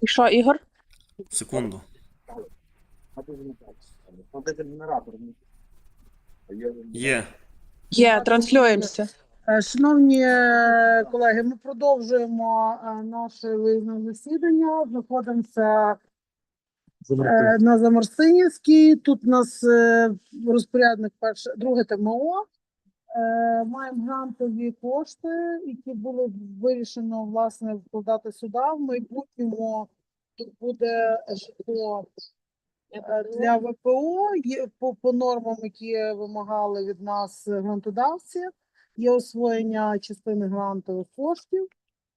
І що, Ігор? Секунду. Є. Є, транслюємося. Е, Шановні е, колеги, ми продовжуємо е, наше виїзне засідання. Знаходимося на Замарсинівській. Тут у нас розпорядник перше, друге ТМО. Е, Маємо грантові кошти, які були вирішено власне вкладати сюди. В майбутньому тут буде житло е, для ВПО по, по нормам, які вимагали від нас грантодавці. Є освоєння частини грантових коштів.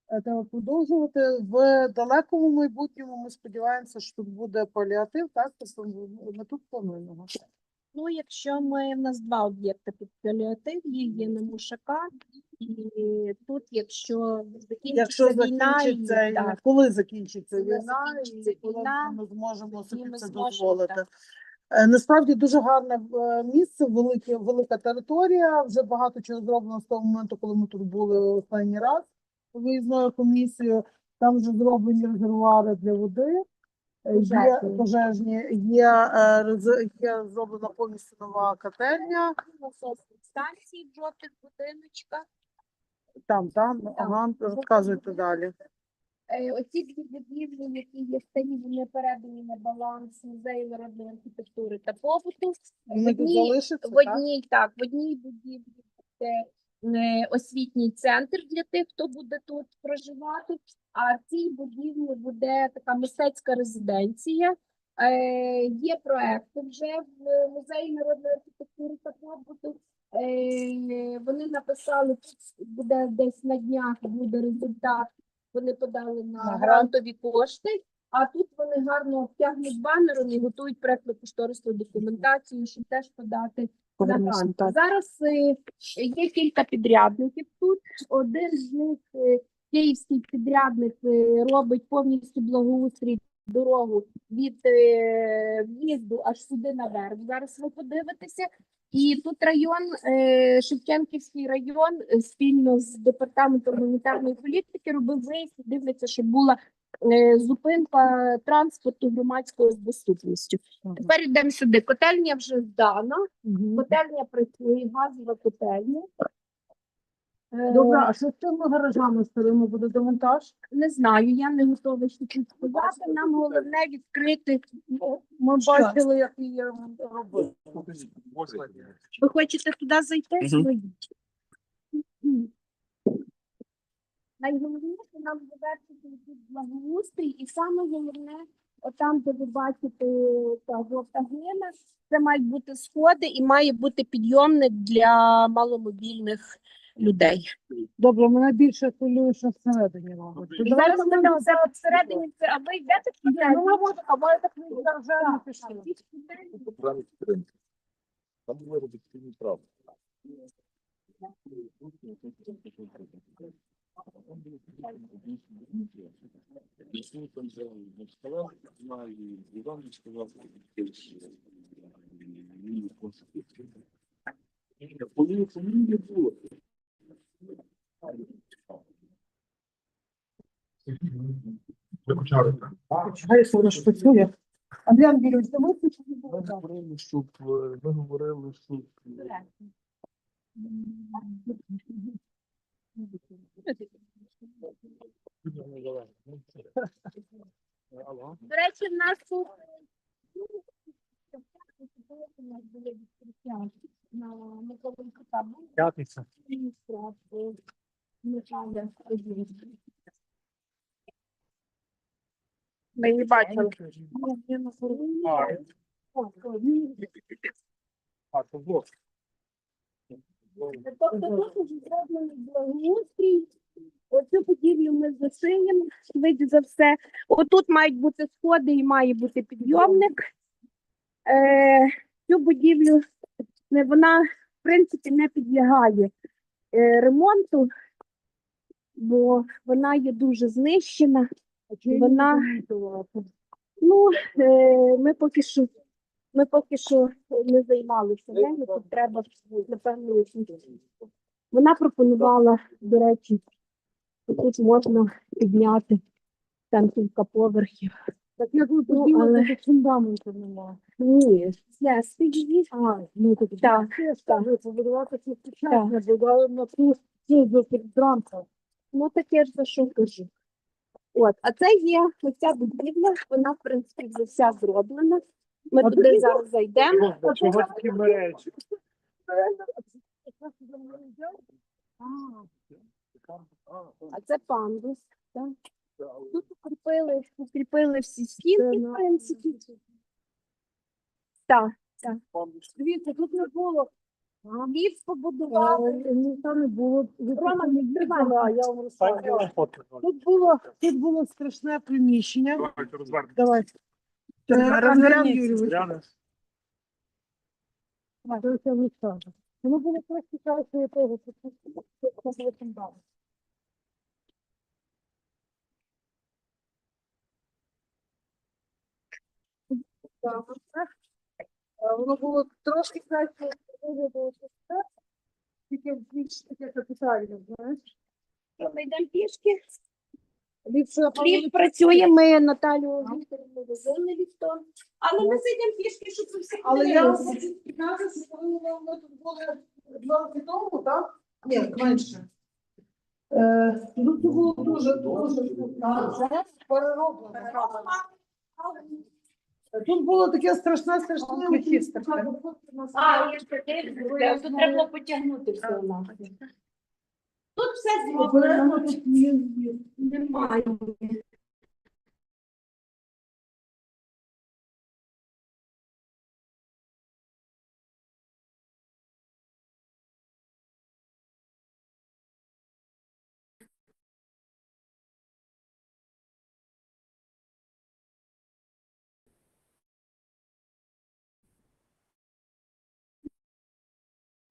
Е, Треба продовжувати в далекому майбутньому. Ми сподіваємося, що тут буде паліатив. Так тобто ми тут плануємо. Ну, якщо ми в нас два об'єкти під паліатив, є, є на Мушака, і тут, якщо закінчиться Якщо війна, і, закінчиться так, коли закінчиться Коли війна, закінчиться і коли війна, ми зможемо собі ми це зможемо, дозволити. так. Е, Насправді дуже гарне е, місце, велике, велика територія. Вже багато чого зроблено з того моменту, коли ми тут були останній раз виїзною комісією. Там вже зроблені резервуари для води. Е, Є Пожежні. є, е, є зроблена повністю нова котельня. станції в жовтих будиночках. Там, там, ага, розказуйте далі. Е, Оці дві будівлі, які є старі, вони передані на баланс музею народної архітектури та побуту. Вони тут одній- В так? одній так, в одній будівлі буде освітній центр для тих, хто буде тут проживати. А в цій будівлі буде така мистецька резиденція. Е, є проекти вже в музеї народної архітектури та побуту. Е, вони написали, тут буде десь на днях буде результат. Вони подали на грантові кошти. А тут вони гарно обтягнуть банером і готують проектно кошторисну документацію, щоб теж подати на грант. Зараз е, є кілька підрядників тут. Один з них е, київський підрядник е, робить повністю благоустрій дорогу від е, в'їзду аж сюди наверх. Зараз ви подивитеся. І тут район, е, Шевченківський район, спільно з департаментом гуманітарної політики робив виїзд, дивляться, щоб була зупинка транспорту громадською з доступністю. Ага. Тепер йдемо сюди. Котельня вже здана. Мгм. Котельня працює, газова котельня. Е, Добре, а що з цими гаражами старими буде демонтаж? Не знаю, я не готова ще тут сказати. Нам головне відкрити. Ми Що? бачили, як її робили. Ви хочете туди зайти? Зайдіть. Найголовніше нам завершити тут благоустрій, і саме головне, отам, де ви бачите та жовта глина, це мають бути сходи і має бути підйомник для маломобільних людей. Добре, мене більше хвилює, що всередині робить. І зараз ми там все всередині, це, а ви йдете в Ну, ми можемо, а ми так не не пішли. Там спільні права. Якщо там не сказав, знаю, і Іван не сказав, і конституцію. Коли коли не було. Воно ж працює. Давайте чи не Ми говорили, щоб е, ми говорили, щоб До речі, в нас тут на Миколинка П'ятниця. міністра е, Михайла Ми її бачили. А, то блок. Тобто тут вже зроблений благоустрій. Оцю будівлю ми зашиємо, швидше за все. Отут мають бути сходи і має бути підйомник. Е, цю будівлю не, вона, в принципі, не підлягає е, ремонту, бо вона є дуже знищена. Вона- Ну, е, ми поки що ми поки що не займалися нею, тут треба напевно. Вона пропонувала, до речі, Тут можна підняти там кілька поверхів. Так я тут Ну, але- фундаменту немає. Ні, це стільки. А, ну так Так, так. побудувати це сучасне, будували на ту цю до підрамка. Ну таке ж за що кажу. От, а це є оця будівля, вона, в принципі, вже вся зроблена. Ми туди зараз зайдемо. Чого такі мережі? А це пандус. Так. Тут укріпили, укріпили всі стінки, в принципі. Так, Дивіться, тут не було. Ліфт побудували. Е, Ну, там не було. Рома, не відкривай. я вам розказую. Тут було, тут було страшне приміщення. Давайте Давай. Е, Андриан Юрійович, давай, я вам розкажу. Воно було просто часу того, що тут це було фундамент. Е, Воно було трошки краще виглядало, це, тільки більш таке капітальне, знаєш. Ми йдемо пішки. Ліфт працює, ми Наталю Вікторівну возили ліфтом. Але ми зайдемо пішки, щоб ви все Але я вам хочу сказати, що коли ми тут були два роки тому, так? Ні, менше. Е, Тут було дуже, дуже перероблено. Тут було таке страшне, страшне. А, є таке, тут треба потягнути все нас. Тут все зроблено. Немає.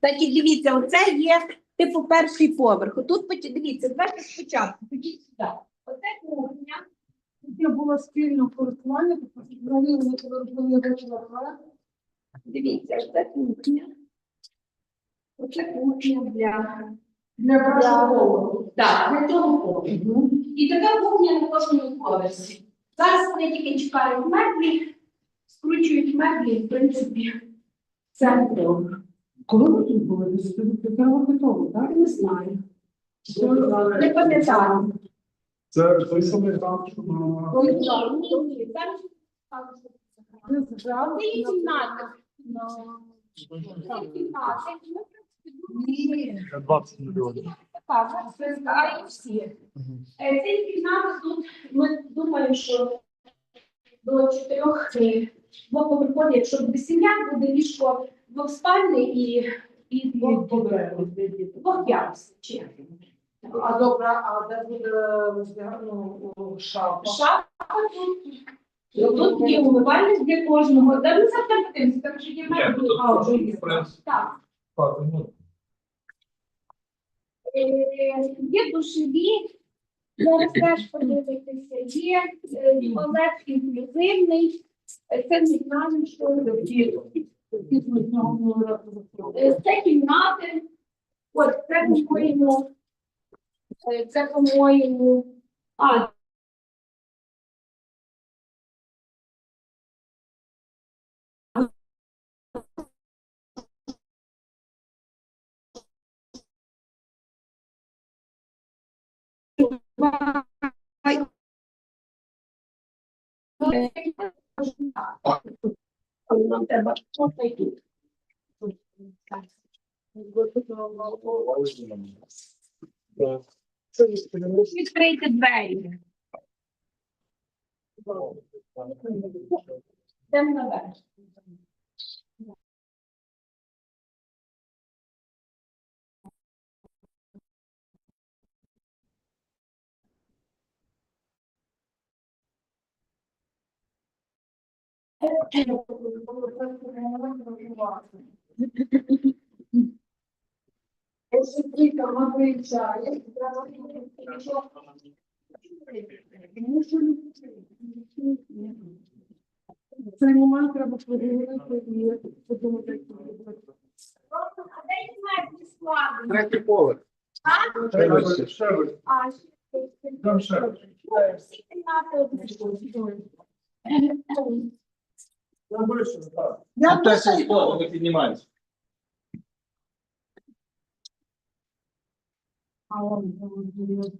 Так і дивіться, оце є типу перший поверх. Тут дивіться, давайте спочатку. Ходіть сюди. Оце кухня. Таке було спільне користування, тобто взагалі вони коли я проект. Дивіться, оце кухня. Оце кухня для, Для першого. Так, для цього поверху. І така кухня на кожному поверсі. Зараз вони тільки чекають меблі, скручують меблі, в принципі, це поверх. Коли ви тут були? Півтора роки тому, так? Не знаю. Не пам'ятаю. Це той самий грант, що на Ой, так, ну, добре. Зараз що це. Ви? Це є кімната. Це є кімната. Ми, в принципі, думаємо, Ні. 20 мільйонів. така, це і всі. Це кімната тут, ми думаємо, що до чотирьох е, двоповерхові, якщо буде сім'я, буде ліжко двохспальне і, і чи як. А добре, а де буде роздяг- ну, шафа? Шафа тут. Тут є умивальник для кожного. Да, ми завтра подивимося, там вже є А, вже є. Так. Ну, Е, Є душові, зараз теж подивитися, є е, туалет інклюзивний, Е, це не знаю, що Е, це кімнати. От це по-моєму, е, це по-моєму, а, Але нам треба можна і тут. Відкрийте двері. Йдемо наверх. В цей момент треба поговорити і подумати, як це робити. Третій поверх. Ще ще Там ще всі кімнати Там вище, так. Я те, що дуже склад.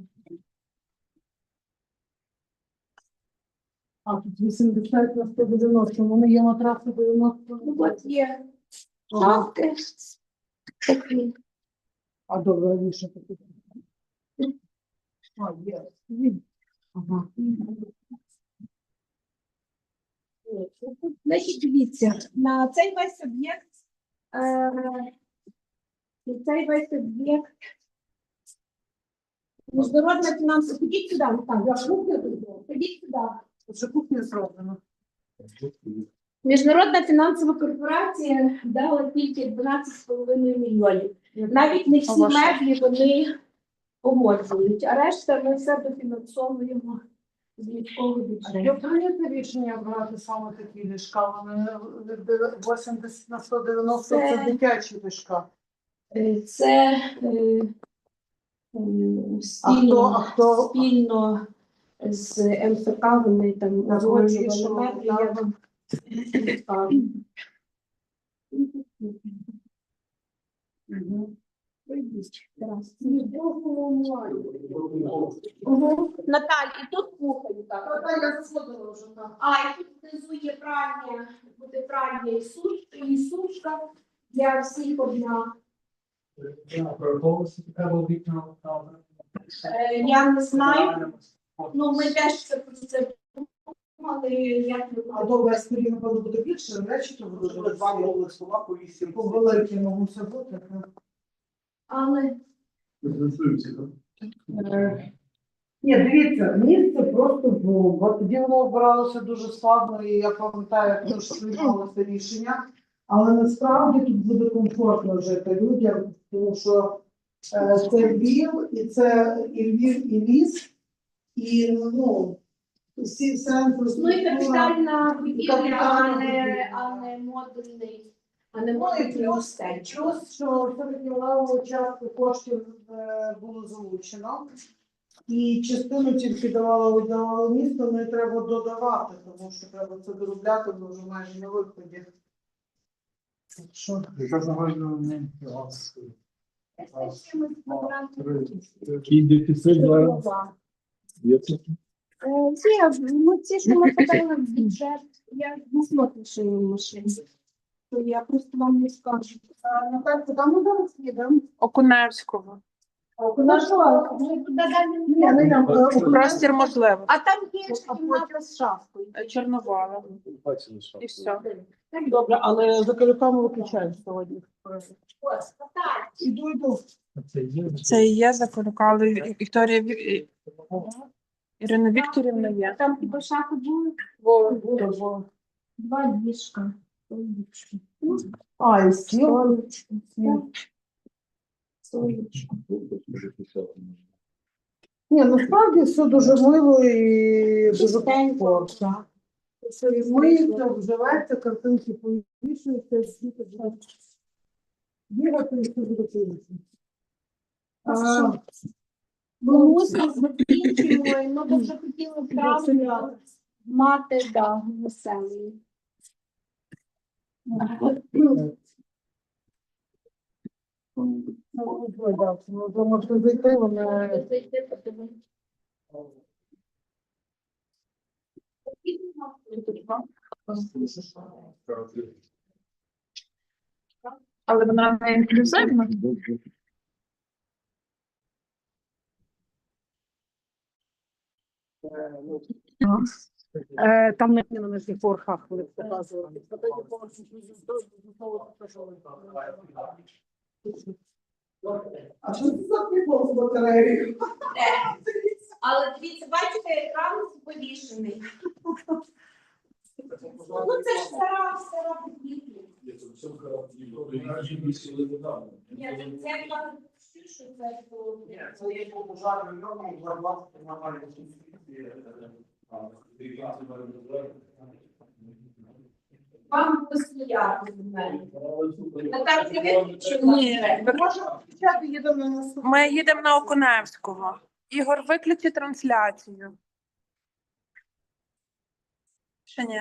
А, тут 80 на 190, у мене є матраси 90. Ну, от є. Такі. А добре, такі. А. Є. Ага. Значить, дивіться, на цей весь об'єкт, е, на цей весь об'єкт Міжнародна фінансова, ходіть сюди, тут, ходіть сюди. Вже кухня зроблена. Міжнародна фінансова корпорація дала тільки 12,5 мільйонів. Навіть не всі меблі вони погоджують, а решта ми все дофінансовуємо з міського бюджету. Як прийнято рішення брати саме такі ліжка? Вони е, 80 на 190 це Це- дитячі ліжка. Е, Це е, е, А хто, спільно, а хто спільно з МФК вони там узгоджували меблі, я вам скажу. Угу. Наталь, і тут кухонька. Та я сходила вже так. А, і тут внизу є пральня, буде пральня і сушка, і сушка для всіх одна. Е, Я не знаю, ну ми теж це про це думали, як ми А добре, а скорі, напевно, буде більше, речі, то буде два нових слова по вісім. По великим так. але Е, Ні, дивіться, місце просто бомба. Тоді воно обиралося дуже складно, і я пам'ятаю, як ми ж приймалося рішення. Але насправді тут буде комфортно жити людям, тому що е, це Львів, і це і Львів, і ліс, і ну, всі вся ну і капітальна будівля, а не, будівля. а не модульний, а не Ну і плюс, містечко. плюс, що все-таки леву частку коштів е, було залучено. І частину тільки давало видавало місто, не треба додавати, тому що треба це доробляти, ми вже майже на виході. Так Що? Яка загальна не Це з чимось. Який дефіцит зараз? Є це? Е, Ці, ну, ці, що ми подали в бюджет, я не смотрю, що є в машині. То я просто вам не скажу. Куди ми зараз їдемо? Окуневського. Що, е, Простір можливо. А там є кімната з шафкою. Е, Чорновала. І все. Добре, але за калюками виключаємо сьогодні. Іду, йду. Це і є заколюкали. Вікторія Вік- Ірина Вікторівна є. Там типу шафи були два ліжка. А, і. Сонечко. Ні, насправді все дуже мило і дуже комфортно. Все відмиється, вживається, картинки повішуються, всі так бігати і все буде класно. А мусимо закінчуємо, і ми б вже хотіли правильно мати, да, веселі. Можна зайти, вона. Але вона не інклюзивна. Yes. Е, Там не на нижніх поверхах вони показували. А що це за прикол з батареєю? Але дивіться, бачите, екран повішений. Ну це ж стара, стара будівля. Ні, це це я що це було. Вам постояти з мене. Наталя, ти Ми можемо почати їдемо на наступний. Ми їдемо на Окуневського. Ігор, виключи трансляцію. Ще ні.